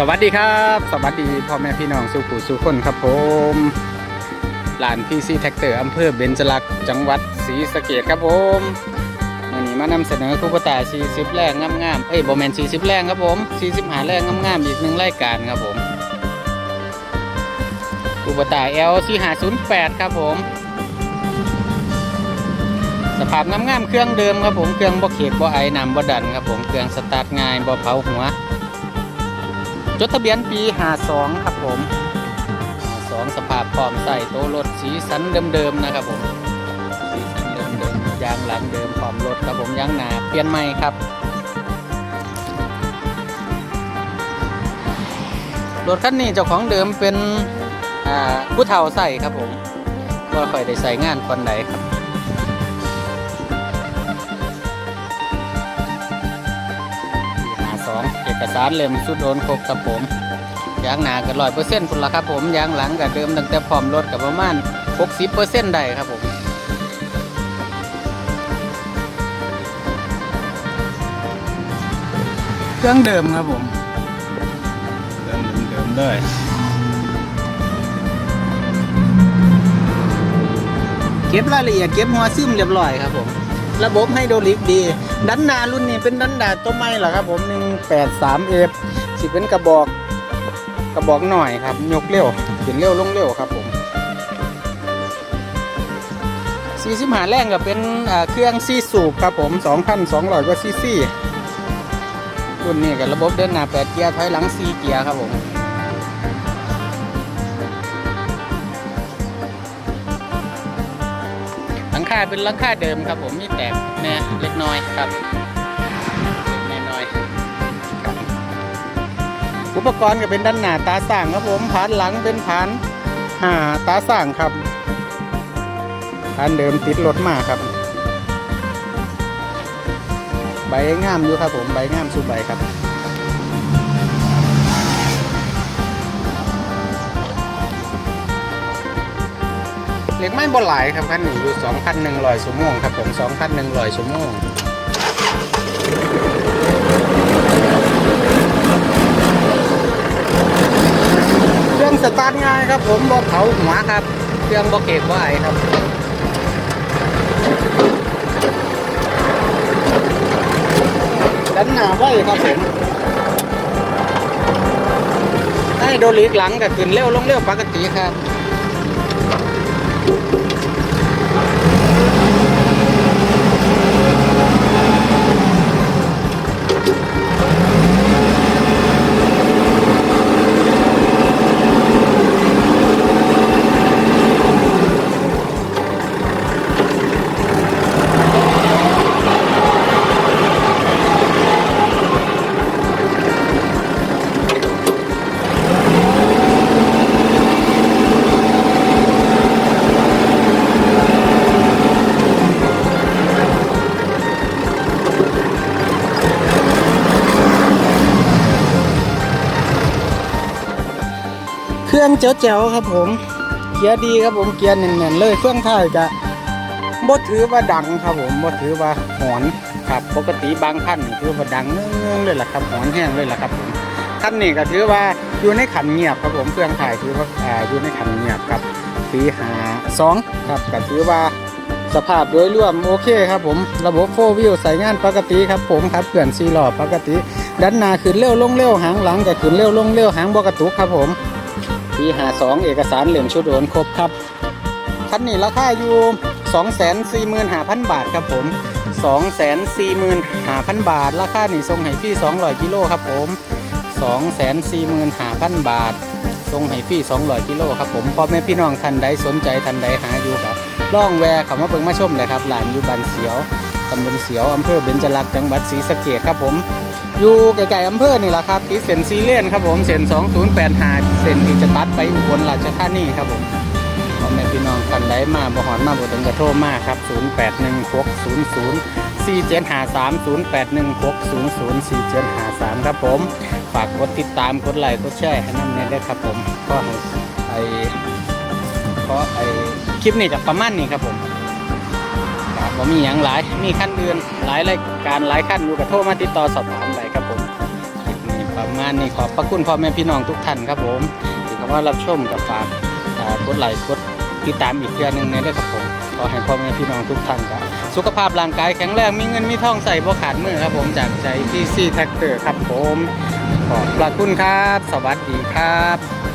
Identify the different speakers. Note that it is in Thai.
Speaker 1: สวัสดีครับ สวัสดีพ่อแม่พี่น้องสุขุสุขคนครับผมลานพีซีแท็กเตอร์อำเภอเบญจลักษ์จังหวัดศรีสะเกดครับผมวันนี้มานำเสนอคู่ปตา40 แรงงามๆเอ้ยบอแมน40 แรงครับผม40หาแรงงามๆอีกหนึ่งรายการครับผมคู่ปตา L 4508ครับผม สภาพงามๆเครื่องเดิมครับผมเครื่องบ่เขกบ่ไอน้ำบ่ดันครับผมเครื่องสตาร์ทง่ายบ่เผาหัว จดทะเบียนปี 52 ครับผม 52 สภาพพร้อมใส่โตรถสีสันเดิมๆนะครับผม สีสันเดิมๆ ยางหลังเดิมพร้อมรถครับผมยางหนาเปลี่ยนใหม่ครับ รถคันนี้เจ้าของเดิมเป็นผู้เฒ่าใส่ครับผมก็ค่อยได้ใส่งานคนใดครับ องเอกสารเล่มสุดโดนครบครับผมยางหนาก็ร้อยเปอร์เซ็นต์พุ่นละครับผมยางหลังก็เดิมตั้งแต่พร้อมรถกับประมาณหกสิบเปอร์เซ็นต์ได้ครับผมเครื่องเดิมครับผมเครื่องเดิมๆเลย เก็บรายละเอียดเก็บหัวซึมเรียบร้อยครับผม ระบบไฮโดรลิกดี ดันหนารุ่นนี้เป็นดันดาตัวใหม่เหรอครับ ผม 183F สิเป็นกระบอกกระบอกหน่อยครับ ยกเร็วขึ้นเร็วลงเร็วครับผม45แรงก็เป็นเครื่องซีสูบครับผม2,200กว่าซีซีรุ่นนี้กับระบบเดินหน้า8เกียร์ถอยหลัง4เกียร์ครับผมาเป็นหลังคาเดิมครับผมมีแตกแน่เล็กน้อยครับเล็กน้อยครับอุปกรณ์ก็เป็นด้านหน้าตาสั่งครับผมผานหลังเป็นผานหาตาสั่งครับผานเดิมติดรถมาครับ ใบงามอยู่ครับผมใบงามสุดใบครับ็กไม่บ่หลายครับคันนี้อยู่2,100ชั่วโมงครับผม2,100ชั่วโมงเครื่องสตาร์ทง่ายครับผมบ่เผาหัวครับเครื่องบ่เกกบ่ไอครับดันหน้าไว้ครับผมให้โดลิกหลังก็ขึ้นเร็วลงเร็วปกติครับ รื่อง เจ๋วๆครับผม เกียร์ดีครับผมเกียร์แน่นๆเลยเครื่องท้ายกะบ่ถือว่าดังครับผมบ่ถือว่าหอนครับปกติบางคันนี่ถือว่าดังเงื่องเลยล่ะครับหอนแห้งเลยล่ะครับผมคันนี้ก็ถือว่าอยู่ในขันเงียบครับผมเครื่องถ่ายถือว่าออยู่ในขันเงียบครับปีหาสองครับก็ถือว่าสภาพโดยรวมโอเคครับผมระบบโฟวิวใส่งานปกติครับผมครับเพื่อนซีหลอปกติ ดันหน้าขึ้นเร็วลงเร็วหางหลังก็ขึ้นเร็วลงเร็วหางบกระตุกครับผม ปีหาสองเอกสารเหลี่ยมชุดโอนครบครับ คันนี้ราคาอยู่245,000 บาทครับผม245,000 บาท ราคานี่ส่งให้พี่200กิโลครับผม245,000 บาทส่งให้พี่200กิโลครับผมพ่อแม่พี่น้องท่านใดสนใจท่านใดหาอยู่ครับล่องแวะเข้ามาเบิ่งมาชมเลยครับหลานอยู่บ้านเสียว ตำบลเสียวอำเภอเบญจลักษณ์จังหวัดศรีสะเกษครับผม อยู่ไกลๆอำเภอนี่แหละครับที่เส้นซีเลียนครับผมเส้น2085เส้นที่จะตัดไปอุบลราชธานีครับผมพ่อแม่พี่น้องท่านใดมาบ่หอนมาบ่ถึงกระโทรมาครับ 0816004753 0816004753 ครับผม ฝากกดติดตามกดไลค์กดแชร์ให้น้ำเนยด้วยครับผมก็ให้ไอก็ไอคลิปนี้จะประมาณนี้ครับผม บผมมีอย่างหลาย มีขั้นอื่นหลายรายการหลายขั้นอยู่กับโทรมาติดต่อสอบถามไปครับผมคลิปนี้ประงานนี่ขอบพระคุณพ่อแม่พี่น้องทุกท่านครับผมที่เข้ามารับชมกับฝากกดไลค์กดติดตามอีกเดือนหนึ่งในเรื่องครับผมขอให้พ่อแม่พี่น้องทุกท่านครับสุขภาพร่างกายแข็งแรงมีเงินมีทองใส่บ่ขาดมือครับผมจากใจที่ซีแท็กเตอร์ครับผมขอบพระคุณครับ สวัสดีครับ